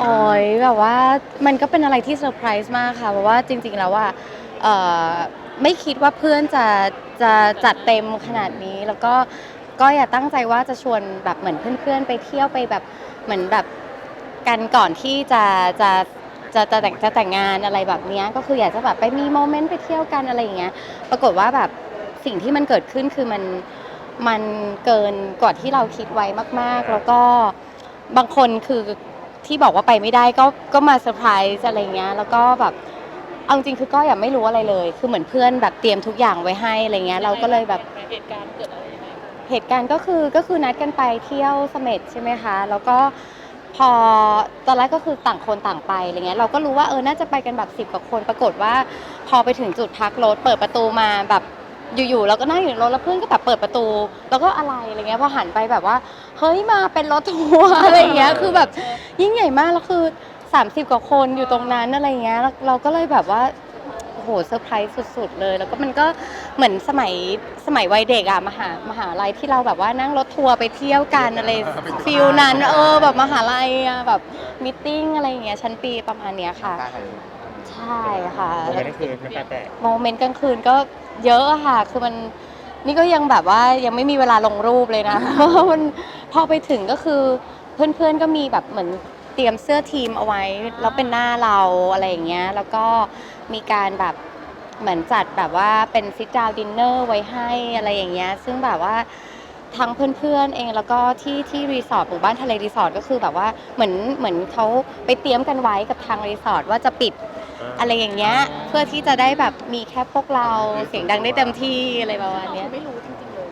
โอ้ยแบบว่ามันก็เป็นอะไรที่เซอร์ไพรส์มากค่ะ เพราะว่าจริงๆแล้วว่าไม่คิดว่าเพื่อนจะจะจัดเต็มขนาดนี้ แล้วก็ก็อย่าตั้งใจว่าจะชวนแบบเหมือนเพื่อนๆ ไปเที่ยวไปแบบเหมือนแบบกันก่อนที่จะจะจะจะแต่งจะแต่งงานอะไรแบบนี้ก็คืออยากจะแบบไปมีโมเมนต์ไปเที่ยวกันอะไรอย่างเงี้ยปรากฏว่าแบบสิ่งที่มันเกิดขึ้นคือมันมันเกินกว่าที่เราคิดไว้มาก ๆ แล้วก็ บางคนคือที่บอกว่าไปไม่ได้ก็ก็มาเซอร์ไพรส์อะไรเงี้ยแล้วก็แบบเอาจริงคือก็อย่าไม่รู้อะไรเลย คือเหมือนเพื่อนแบบเตรียมทุกอย่างไว้ให้อะไรเงี้ยเราก็เลยแบบเหตุการณ์เกิดอะไรยังไงเหตุการณ์ก็คือก็คือนัดกันไปเที่ยวเสม็ดใช่ไหมคะ แล้วก็พอตอนแรกก็คือต่างคนต่างไปอะไรเงี้ยเราก็รู้ว่าเออน่าจะไปกันแบบสิบกว่าคนปรากฏว่า พอไปถึงจุดพักรถเปิดประตูมาแบบ อยู่ๆเราก็นั่งอยู่ในรถแล้วเพื่อนก็แบบเปิดประตู แล้วก็อะไรอะไรเงี้ยพอหันไปแบบว่า เฮ้ยมาเป็นรถทัวร์อะไรเงี้ยคือแบบยิ่งใหญ่มากแล้วคือ 30 กว่าคนอยู่ตรงนั้นอะไรเงี้ยแล้วเราก็เลยแบบว่าโอ้โหเซอร์ไพรส์สุด ๆ เลย แล้วก็มันก็เหมือนสมัยสมัยวัยเด็กอะมหามหาลัยที่เราแบบว่านั่งรถทัวร์ไปเที่ยวกันอะไรฟิลนั้นเออแบบมหาลัยอะแบบมิทติ้งอะไรอย่างเงี้ยชั้นปีประมาณเนี้ยค่ะ ใช่ค่ะ โมเมนต์นั่นคือน้ำตาแตกโมเมนต์กลางคืนก็ เยอะอะค่ะ คือมันนี่ก็ยังแบบว่ายังไม่มีเวลาลงรูปเลยนะเพราะว่ามันพอไปถึงก็คือเพื่อนๆก็มีแบบเหมือนเตรียมเสื้อทีมเอาไว้ แล้วเป็นหน้าเราอะไรอย่างเงี้ย แล้วก็มีการแบบเหมือนจัดแบบว่าเป็นซิ t ดาวดินเนอร์ไว้ให้อะไรอย่างเงี้ย ซึ่งแบบว่าทั้งเพื่อนๆเองแล้วก็ที่ที่รีสอร์ทหมู่บ้านทะเลรีสอร์ทก็คือแบบว่าเหมือนเหมือนเขาไปเตรียมกันไว้กับทางรีสอร์ทว่าจะปิด อะไรอย่างเงี้ยเพื่อที่จะได้แบบมีแค่พวกเราเสียงดังได้เต็มที่อะไรประมาณเนี้ย ไม่รู้จริงๆเลย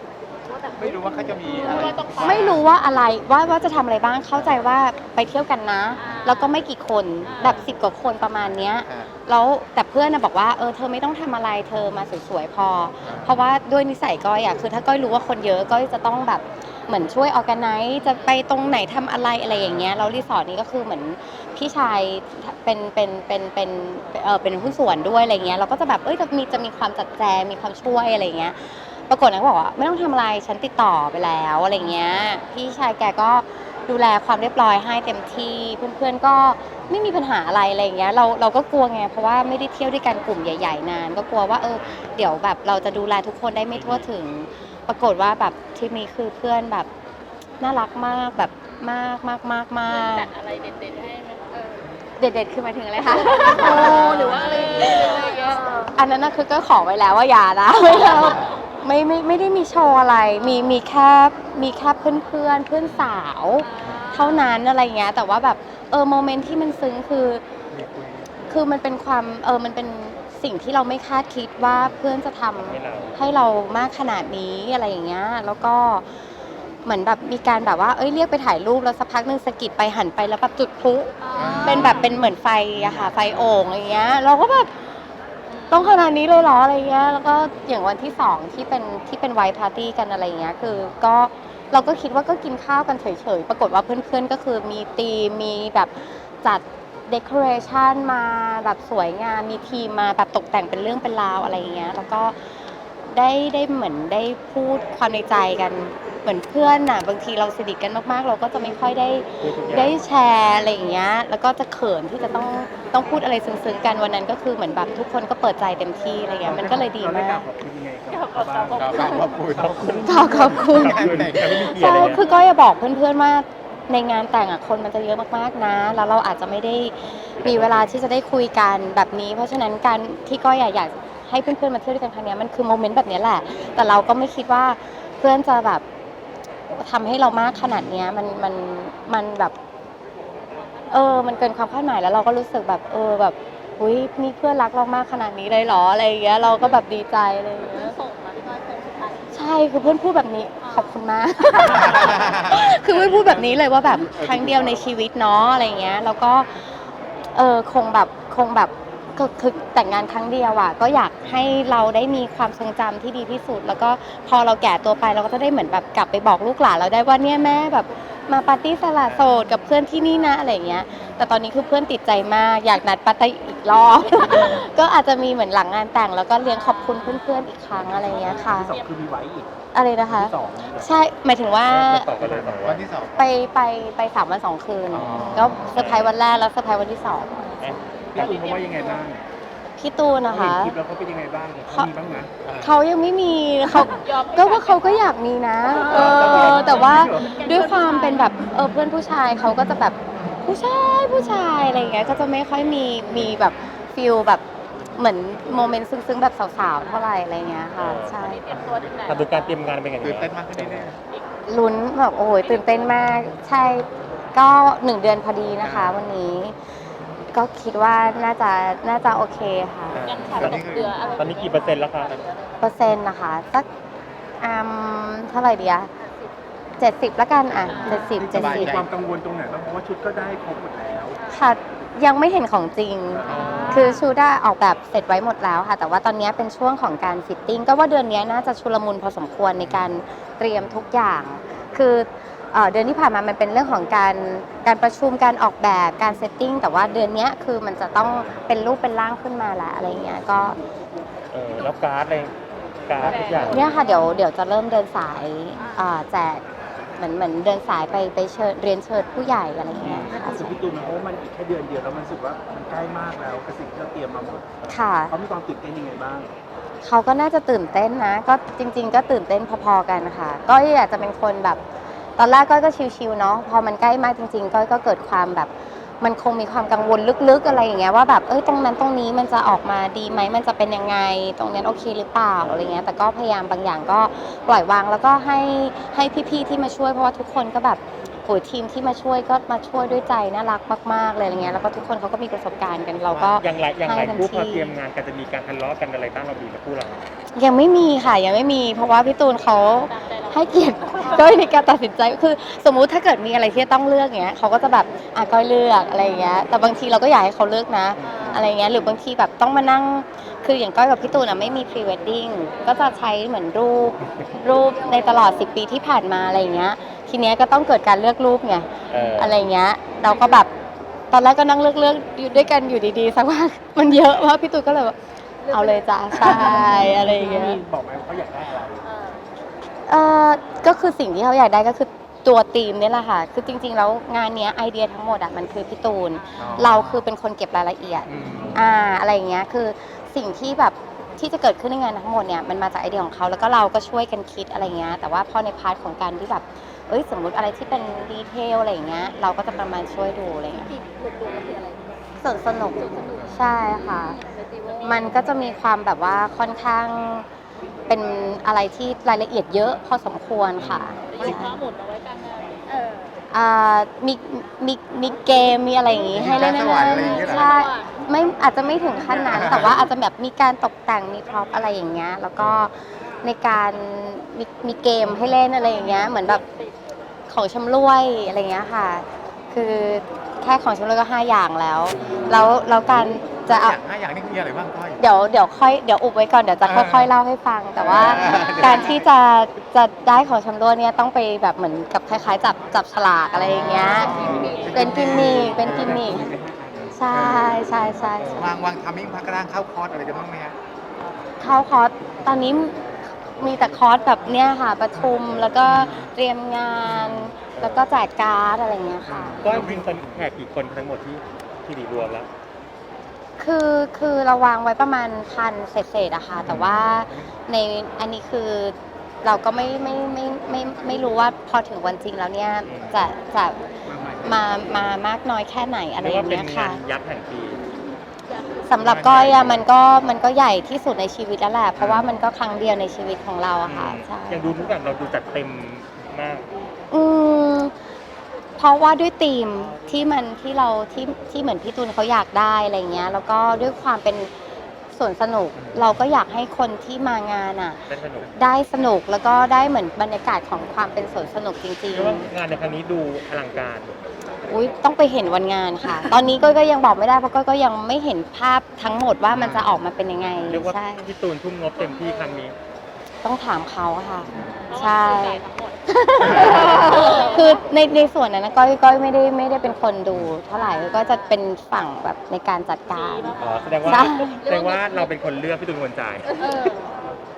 ว่าแบบไม่รู้ว่าเขาจะมีอะไรว่าต้องไปไม่รู้ว่าอะไรว่าว่าจะทำอะไรบ้างเข้าใจว่าไปเที่ยวกันนะแล้วก็ไม่กี่คนแบบสิบกว่าคนประมาณเนี้ยแล้วแต่เพื่อนนะบอกว่าเออเธอไม่ต้องทำอะไรเธอมาสวยๆพอ เพราะว่าด้วยนิสัยก้อยอะคือถ้าก้อยรู้ว่าคนเยอะก้อยจะต้องแบบเหมือนช่วยออแกไนซ์จะไปตรงไหนทำอะไรอะไรอย่างเงี้ยแล้วรีสอร์ทนี้ก็คือเหมือนพี่ชาย เป็นเป็นเป็นเป็นเออเป็นหุ้นส่วนด้วยอะไรเงี้ยเราก็จะแบบเอ้ยจะมีจะมีความจัดแจงมีความช่วยอะไรเงี้ยปรากฏนะก็บอกว่าไม่ต้องทำอะไรฉันติดต่อไปแล้วอะไรเงี้ยพี่ชายแกก็ดูแลความเรียบร้อยให้เต็มที่เพื่อนๆก็ไม่มีปัญหาอะไรอะไรเงี้ยเราเราก็กลัวไงเพราะว่าไม่ได้เที่ยวด้วยกันกลุ่มใหญ่ๆนาน ก็กลัวว่าเออเดี๋ยวแบบเราจะดูแลทุกคนได้ไม่ทั่วถึง ปรากฏว่าแบบทริปนี้คือเพื่อนแบบน่ารักมากแบบมากมากมากมากจัดอะไรเด็ดๆให้ไหม เออเด็ดๆ คือหมายถึงอะไรคะโอ้หรือว่าอะไรอย่างเงี้ยอะไรอย่างเงี้ยอันนั้นนะคือก็ขอไว้แล้วว่าอย่านะไม่เอาไม่ไม่ไม่ได้มีโชว์อะไร มีมีแค่มีแค่เพื่อนเพื่อนๆเพื่อนสาว เท่านั้นอะไรเงี้ยแต่ว่าแบบเออโมเมนต์ที่มันซึ้งคือ คือมันเป็นความเออมันเป็นสิ่งที่เราไม่คาดคิดว่าเพื่อนจะทำให้เราให้เรามากขนาดนี้อะไรอย่างเงี้ยแล้วก็ เหมือนแบบมีการแบบว่าเอ้ยเรียกไปถ่ายรูปแล้วสักพักหนึ่งสะกิดไปหันไปแล้วแบบจุดพลุเป็นแบบเป็นเหมือนไฟอะค่ะไฟโอ่งอะไรเงี้ย เราก็แบบต้องขนาดนี้เลยเหรออะไรเงี้ยแล้วก็อย่างวันที่สองที่เป็นที่เป็นไวท์พาร์ตี้กันอะไรเงี้ยคือก็เราก็คิดว่าก็กินข้าวกันเฉยๆ ปรากฏว่าเพื่อนๆก็คือมีธีมมีแบบจัดเดคอเรชันมาแบบสวยงามมีทีมมาแบบตกแต่งเป็นเรื่องเป็นราวอะไรอย่างเงี้ยแล้วก็ ได้ได้เหมือนได้พูดความในใจกันเหมือนเพื่อนน่ะบางทีเราสนิทกันมากๆ เราก็จะไม่ค่อยได้พูดทุกอย่างได้แชร์อะไรอย่างเงี้ยแล้วก็จะเขินที่จะต้องต้องพูดอะไรซึ้งๆกันวันนั้นก็คือเหมือนแบบทุกคนก็เปิดใจเต็มที่อะไรเงี้ยมันก็เลยดีมาก ขอบคุณยังไงขอบคุณขอบคุณขอบคุณขอบคุณขอขอบคุณงานแต่งไม่มีเกียรใช่ติเลยคือก็จะบอกเพื่อนๆว่าในงานแต่งอะคนมันจะเยอะมากๆนะ แล้วเราอาจจะไม่ได้มีเวลาที่จะได้คุยกันแบบนี้ เพราะฉะนั้นการที่ก็อยากอยาก ให้เพื่อนๆมาเที่ยวด้วยกันครั้งเนี้ยมันคือโมเมนต์แบบเนี้ยแหละ แต่เราก็ไม่คิดว่าเพื่อนจะแบบทำให้เรามากขนาดเนี้ยมันมันมันแบบ เออ มันเกินความคาดหมายแล้วเราก็รู้สึกแบบเออแบบอุ้ยนี่เพื่อนรักเรามากขนาดนี้เลยเหรออะไรอย่างเงี้ยเราก็แบบดีใจอะไรอย่างเงี้ย ส่งมาที่ก้อยค้งสุดท้าย ใช่คือเพื่อนพูดแบบนี้ขอบคุณมาก คือเพื่อนพูดแบบนี้เลยว่าแบบครั้งเดียวในชีวิตเนาะอะไรเงี้ย แล้วก็เออคงแบบคงแบบ ก็คือแต่งงานครั้งเดียวอะก็อยากให้เราได้มีความทรงจำที่ดีที่สุด แล้วก็พอเราแก่ตัวไปเราก็จะได้เหมือนแบบกลับไปบอกลูกหลานเราได้ว่าเนี่ยแม่แบบมาปาร์ตี้สละโสดกับเพื่อนที่นี่นะอะไรเงี้ย แต่ตอนนี้คือเพื่อนติดใจมากอยากนัดปาร์ตี้อีกรอบ ก็อาจจะมีเหมือนหลังงานแต่ง แล้วก็เลี้ยงขอบคุณเพื่อนๆอีกครั้งอะไรเงี้ยค่ะ ที่สองคือมีไว้อีกอะไรนะคะสองใช่หมายถึงว่า ต่อกันเลยสองวัวันนที่สอง ไปไปไปสามวันสองคืน อ๋อ ก็เซอร์ไพรส์วันแรกแล้วเซอร์ไพรส์วันที่สอง พี่ตูนเขาว่ายังไงบ้างพี่ตูนนะคะเห็นคลิปแล้วเขาเป็นยังไงบ้างเขามีบ้างไหม เขายังไม่มีเขายอมก็ว่าเขาก็อยากมีนะ เออ แต่ว่าด้วยความเป็นแบบเออเพื่อนผู้ชายเขาก็จะแบบผู้ชายผู้ชายอะไรอย่างเงี้ยก็จะไม่ค่อยมีมีแบบฟิลแบบเหมือนโมเมนต์ซึ้งๆแบบสาวๆเท่าไหร่อะไรเงี้ยค่ะใช่เตรียมตัวถึงไหนทำดูการเตรียมงานเป็นยังไงตื่นเต้นมากขึ้นแน่ลุ้นแบบโอ้ยตื่นเต้นมาก ใช่ก็หนึ่งเดือนพอดีนะคะ วันนี้ ก็คิดว่าน่าจะน่าจะโอเคค่ะงานขายตกเรืออะไรตอนนี้กี่เปอร์เซ็นต์แล้วคะเปอร์เซ็นต์นะคะสักอืมเท่าไหร่ดีอะเจ็ดสิบละกันอะเจ็ดสิบเจ็ดสิบความกังวลตรงไหนบ้างเพราะว่าชุดก็ได้ครบหมดแล้วค่ะยังไม่เห็นของจริง คือชูด้าออกแบบเสร็จไว้หมดแล้วค่ะ แต่ว่าตอนนี้เป็นช่วงของการฟิตติ้งก็ว่าเดือนนี้น่าจะชุลมุนพอสมควรในการเตรียมทุกอย่าง คือ เอ่อเดือนที่ผ่านมามันเป็นเรื่องของการการประชุมการออกแบบการเซตติ้งแต่ว่าเดือนเนี้ยคือมันจะต้องเป็นรูปเป็นร่างขึ้นมาแล้วอะไรเงี้ยก็เออแล้วการ์ดอะไรการ์ดทุกอย่างเนี่ยค่ะเดี๋ยวเดี๋ยวจะเริ่มเดินสายอ่าแจกเหมือนเหมือนเดินสายไปไปเชิญเรียนเชิญผู้ใหญ่อะไรเงี้ยค่ะสุดพี่ตูนนะเพราะว่ามันอีกแค่เดือนเดียวแล้วมันรู้สึกว่ามันใกล้มากแล้วกับสิ่งที่เราเตรียมมาหมดค่ะเขามีความตื่นเต้นยังไงบ้างเขาก็น่าจะตื่นเต้นนะ ก็จริง ๆ ก็ตื่นเต้นพอๆกันค่ะ ก็อยากจะเป็นคนแบบ ตอนแรกก้อยก็ชิวๆเนาะพอมันใกล้มากจริงๆก้อยก็เกิดความแบบ มันคงมีความกังวลลึกๆอะไรอย่างเงี้ยว่าแบบเอ้ยตรงนั้นตรงนี้มันจะออกมาดีไหมมันจะเป็นยังไง ตรงนั้นโอเคหรือเปล่าอะไรเงี้ยแต่ก็พยายามบางอย่างก็ปล่อยวางแล้วก็ให้ให้พี่ๆที่มาช่วยเพราะว่าทุกคนก็แบบโหยทีมที่มาช่วยก็มาช่วยด้วยใจน่ารักมากๆเลยอะไรเงี้ยแล้วก็ทุกคนเขาก็มีประสบการณ์กันเราก็อย่างไรอย่างไรให้ทันคู่พอทีเตรียมงานกันจะมีการทะเลาะกันอะไรบ้างเราดีนะคู่เรา ยังไม่มีค่ะยังไม่มี เพราะว่าพี่ตูนเขาตามใจเราให้เกียรติ ก้อยในการตัดสินใจคือสมมุติถ้าเกิดมีอะไรที่จะต้องเลือกเงี้ยเขาก็จะแบบอะก้อยเลือกอะไรอย่างเงี้ย แต่บางทีเราก็อยากให้เขาเลือกนะ อะไรเงี้ยหรือบางทีแบบต้องมานั่งคืออย่างก้อยกับพี่ตูนอะไม่มีพรีเวดดิ้งก็จะใช้เหมือนรูปรูปในตลอด 10 ปีที่ผ่านมาอะไรเงี้ย ทีเนี้ยก็ต้องเกิดการเลือกรูปไงเอออะไรเงี้ย เราก็แบบตอนแรกก็นั่งเลือกเลือกอยู่ด้วยกันอยู่ดีๆสักพักมันเยอะมากพี่ตูนก็เลยแบบเอาเลยจ้าใช่อะไรอย่างเงี้ยมีบอกไหมว่าเขาอยากได้อะไร เออเอ่อก็คือสิ่งที่เขาอยากได้ก็คือตัวธีมนี่แหละค่ะ คือจริง ๆ แล้วงานเนี้ยไอเดียทั้งหมดอะมันคือพี่ตูน เราคือเป็นคนเก็บรายละเอียด อืมอ่าอะไรอย่างเงี้ย คือสิ่งที่แบบที่จะเกิดขึ้นในงานทั้งหมดเนี่ยมันมาจากไอเดียของเขาแล้วก็เราก็ช่วยกันคิดอะไรเงี้ย แต่ว่าพอในพาร์ทของการที่แบบ เอ้ยสมมุติอะไรที่เป็นดีเทลอะไรอย่างเงี้ย เราก็จะประมาณช่วยดูอะไรเงี้ยที่รวมๆก็คืออะไรส่วนสนุก ใช่ค่ะเฟสติวัลมันก็จะมีความแบบว่าค่อนข้าง เป็นอะไรที่รายละเอียดเยอะพอสมควรค่ะได้ยินข้อมูลเอาไว้กลางงานเอออ่ามีมีมีเกมมีอะไรอย่างงี้ให้เล่นมีการสวรรค์อะไรอย่างเงี้ยเหรอ ใช่ไม่อาจจะไม่ถึงขั้นนั้นแต่ว่าอาจจะแบบมีการตกแต่งมีพร็อพอะไรอย่างเงี้ยแล้วก็ในการมีมีเกมให้เล่นอะไรอย่างเงี้ยเหมือนแบบของชำร่วยอะไรอย่างเงี้ยค่ะ คือ แค่ของชำร่วยก็ห้าอย่างแล้ว แล้วแล้วการจะๆเอา อย่างห้าอย่างนี้มีอะไรบ้างก้อย เดี๋ยวเดี๋ยวค่อยเดี๋ยวอุบไว้ก่อนเดี๋ยวจะเออค่อย ๆ เล่าให้ฟัง แต่ว่าเออ การที่จะจะได้ของชำร่วยเนี่ยต้องไปแบบเหมือนกับคล้าย ๆ จับจับฉลากอะไรอย่างเงี้ย เป็นกิมมิคเป็นกิมมิคใช่ใช่ใช่ใช่วางวางทำมิ่งพักกระด้างเข้าคอร์สอะไรกันบ้างไหมฮะเข้าคอร์สตอนนี้มีแต่คอร์สแบบเนี้ยค่ะประชุมแล้วก็เตรียมงาน แล้วก็แจกการ์ดอะไรอย่างเงี้ยค่ะ ก็จริงๆคนแขกกี่คนทั้งหมดที่ที่ดีรวมแล้ว คือคือเราวางไว้ประมาณพันเศษๆอะค่ะ แต่ว่าในอันนี้คือเราก็ไม่ไม่ไม่ไม่ไม่ไม่รู้ว่าพอถึงวันจริงแล้วเนี่ยจะจะมามามากน้อยแค่ไหนอะไรเรียกอว่าย่างเป็นเงี้ยงาค่ะนยักษ์แห่งปี สำหรับก้อยอะมันก็มันก็ใหญ่ที่สุดในชีวิตแล้วแหละเพราะว่ามันก็ครั้งเดียวในชีวิตของเราอะค่ะใช่ ยังดูทุกอย่างเราดูจัดเต็มมากอืม เพราะว่าด้วยธีมที่มันที่เราที่ที่เหมือนพี่ตูนเขาอยากได้อะไรเงี้ย แล้วก็ด้วยความเป็นสวนสนุก เราก็อยากให้คนที่มางานอะได้สนุกได้สนุกแล้วก็ได้เหมือนบรรยากาศของความเป็นสวนสนุกจริงเรียกว่างานในครั้งนี้ดูอลังการ ๆ อุ้ยต้องไปเห็นวันงานค่ะ ตอนนี้ก้อยก็ยังบอกไม่ได้เพราะก้อยก็ยังไม่เห็นภาพทั้งหมดว่ามันจะออกมาเป็นยังไงเรียกว่าใช่พี่ตูนทุ่มงบเต็มที่ครั้งนี้ ต้องถามเขาค่ะเพราะใช่ว่าคือแต่ทั้งหมด คือในในส่วนนั้นนะก้อยก้อยไม่ได้ไม่ได้เป็นคนดูเท่าไหร่ก็จะเป็นฝั่งแบบในการจัดการ อ๋อแสดงว่าใช่ แสดงว่าเราเป็นคนเลือกพี่ตูนคนจ่ายเออ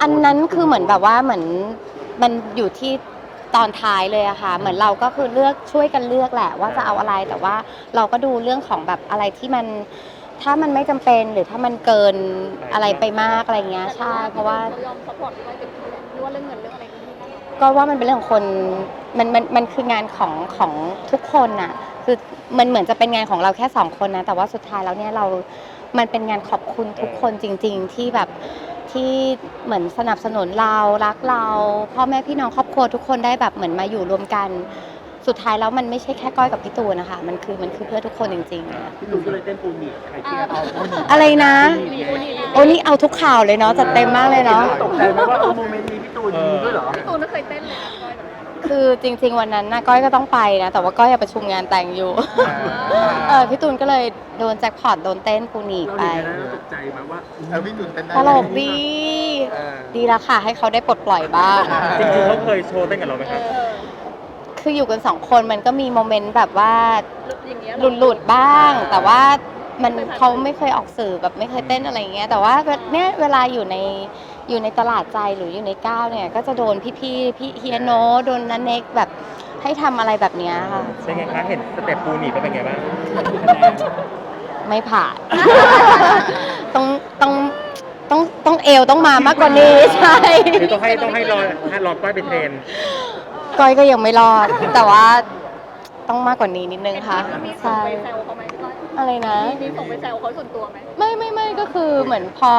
อันนั้นคือเหมือนแบบว่าเหมือนมันอยู่ที่ตอนท้ายเลยอะค่ะ เหมือนเราก็คือเลือกช่วยกันเลือกแหละ ว่าจะเอาอะไรแต่ว่าเราก็ดูเรื่องของแบบอะไรที่มัน ถ้ามันไม่จำเป็นหรือถ้ามันเกินอะไรไปมากอะไรเงี้ยใช่ เพราะว่า ยอมซัพพอร์ตด้วยเต็มที่หรือว่าเรื่องเงินเรื่องอะไร ก็ว่ามันเป็นเรื่องของคนมันมันมันคืองานของของทุกคนน่ะ คือมันเหมือนจะเป็นงานของเราแค่สองคนนะ แต่ว่าสุดท้ายแล้วเนี่ยเรา มันเป็นงานขอบคุณทุกคนจริง ๆ ที่แบบที่เหมือนสนับสนุนเรารักเราพ่อแม่พี่น้องครอบครัวทุกคนได้แบบเหมือนมาอยู่รวมกัน สุดท้ายแล้วมันไม่ใช่แค่ก้อยกับพี่ตูนนะคะ มันคือมันคือเพื่อทุกคนจริงๆอะพี่ตูนก็เลยเต้นปูหนีบใครเครียดเอาอะไรนะหนีกูหนีโอ้นี่เอาทุกข่าวเลยเนาะจัดเต็มมากเลยเนาะ ตกใจไหมว่าเออโมเมนต์นี้พี่ตูนมีด้วยเหรอ พี่ตูนไม่เคยเต้นเลยนะก้อยแบบนี้คือจริง ๆ วันนั้นนะก้อยก็ต้องไปนะ แต่ว่าก้อยอะประชุมงานแต่งอยู่ เออพี่ตูนก็เลยโดนแจ็คพอตโดนเต้นปูหนีบเราไป เห็นแล้วเราตกใจไหมว่าเออพี่ตุนเต้นได้ตลกดี เออ ดีแล้วค่ะ ให้เขาได้ปลดปล่อยบ้าง จริงๆเขาเคยโชว์เต้นกับเราไหมเอครับอ คืออยู่กันสองคนมันก็มีโมเมนต์แบบว่าอย่างเงี้ยหลุดหลุดๆบ้าง แต่ว่ามันเขาไม่เคยออกสื่อแบบไม่เคยเต้นอะไรเงี้ยแต่ว่าเนี่ยเวลาอยู่ในอยู่ในตลาดใจหรืออยู่ในก้าวเนี่ย ก็จะโดนพี่ๆพี่เฮียโนตโดนนันเน็กแบบให้ทำอะไรแบบเนี้ยค่ะ เป็นไงคะเห็นสเต็ปปูหนีบแล้วเป็นไงบ้างไม่ผ่าน ต้องต้องต้องต้องเอวต้องมามากกว่านี้ใช่คือต้องให้ต้องให้รอให้รอก้อยไปเทรน ก้อยก็ยังไม่รอด แต่ว่าต้องมากกว่านี้นิดนึงค่ะมีส่งใช่ไปแซวเขาไหมพี่ก้อยอะไรนะมีมีส่งไปแซวเขาส่วนตัวไหมไม่ไม่ไม่ก็คือเหมือนพอ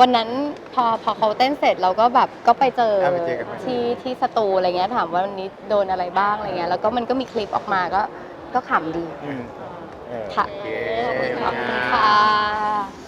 วันนั้นพอพอเขาเต้นเสร็จเราก็แบบก็ไปเจอเอาไปเจอกันไหมที่ที่สตูอะไรเงี้ยถามว่าวันนี้โดนอะไรบ้างอะไรเงี้ยแล้วก็มันก็มีคลิปออกมาก็ก็ขำดี อืมเออค่ะ โอเคขอบคุณค่ะ